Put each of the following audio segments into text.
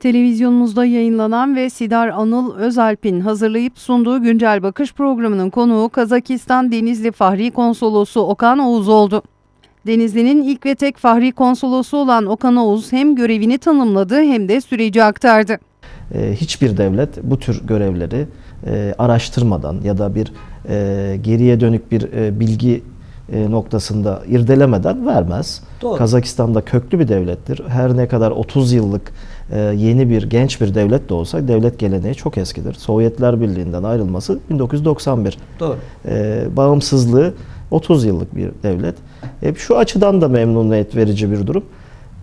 Televizyonumuzda yayınlanan ve Sidar Anıl Özalp'in hazırlayıp sunduğu Güncel Bakış programının konuğu Kazakistan Denizli Fahri Konsolosu Okan Oğuz oldu. Denizli'nin ilk ve tek Fahri Konsolosu olan Okan Oğuz hem görevini tanımladı hem de süreci aktardı. E, hiçbir devlet bu tür görevleri e, araştırmadan ya da bir e, geriye dönük bir e, bilgi e, noktasında irdelemeden vermez. Doğru. Kazakistan da köklü bir devlettir. Her ne kadar 30 yıllık e, yeni bir genç bir devlet de olsa devlet geleneği çok eskidir. Sovyetler Birliği'nden ayrılması 1991. Doğru. E, bağımsızlığı 30 yıllık bir devlet. E, şu açıdan da memnuniyet verici bir durum.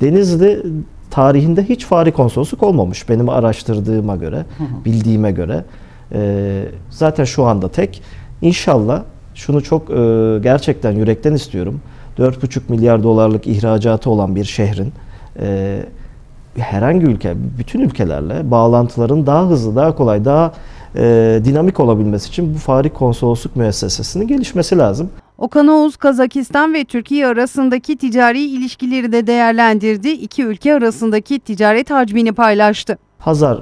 Denizli tarihinde hiç fahri konsolosluk olmamış benim araştırdığıma göre, bildiğime göre. E, zaten şu anda tek. İnşallah şunu çok e, gerçekten yürekten istiyorum. 4,5 milyar dolarlık ihracatı olan bir şehrin e, herhangi ülke, bütün ülkelerle bağlantıların daha hızlı, daha kolay, daha e, dinamik olabilmesi için bu fahri konsolosluk müessesesinin gelişmesi lazım. Okan Oğuz, Kazakistan ve Türkiye arasındaki ticari ilişkileri de değerlendirdi. İki ülke arasındaki ticaret hacmini paylaştı. Hazar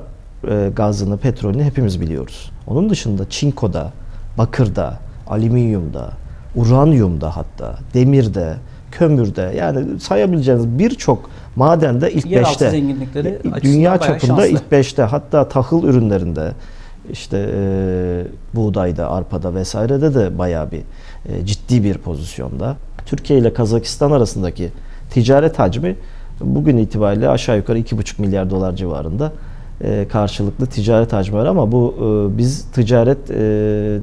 e, gazını, petrolünü hepimiz biliyoruz. Onun dışında çinkoda, bakırda, alüminyumda, uranyumda hatta, demirde, kömürde yani sayabileceğiniz birçok madende ilk Yeraltı beşte. zenginlikleri E, açısından Dünya bayağı çapında ilk beşte hatta tahıl ürünlerinde işte e, buğdayda, arpada vesairede de bayağı bir e, ciddi bir pozisyonda. Türkiye ile Kazakistan arasındaki ticaret hacmi bugün itibariyle aşağı yukarı 2,5 milyar dolar civarında e, karşılıklı ticaret hacmi var ama bu e, biz ticaret e,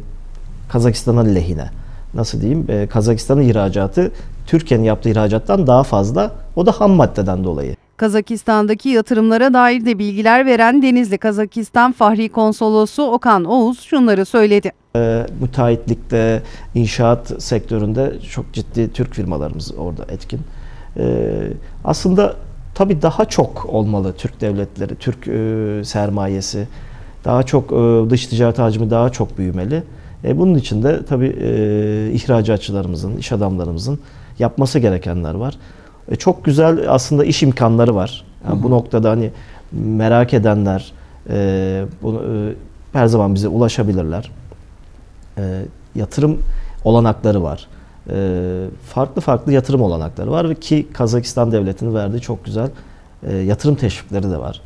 Kazakistan'a lehine. Nasıl diyeyim? E, Kazakistan'ın ihracatı Türkiye'nin yaptığı ihracattan daha fazla. O da ham maddeden dolayı. Kazakistan'daki yatırımlara dair de bilgiler veren Denizli Kazakistan Fahri Konsolosu Okan Oğuz şunları söyledi. E, müteahhitlikte, inşaat sektöründe çok ciddi Türk firmalarımız orada etkin. E, aslında tabii daha çok olmalı Türk devletleri, Türk e, sermayesi. Daha çok e, dış ticaret hacmi daha çok büyümeli. E, bunun için de tabii e, ihracatçılarımızın, iş adamlarımızın yapması gerekenler var. E, çok güzel aslında iş imkanları var. Yani bu noktada hani merak edenler e, bunu e, her zaman bize ulaşabilirler. E, yatırım olanakları var. E, farklı farklı yatırım olanakları var ki Kazakistan devletinin verdiği çok güzel e, yatırım teşvikleri de var.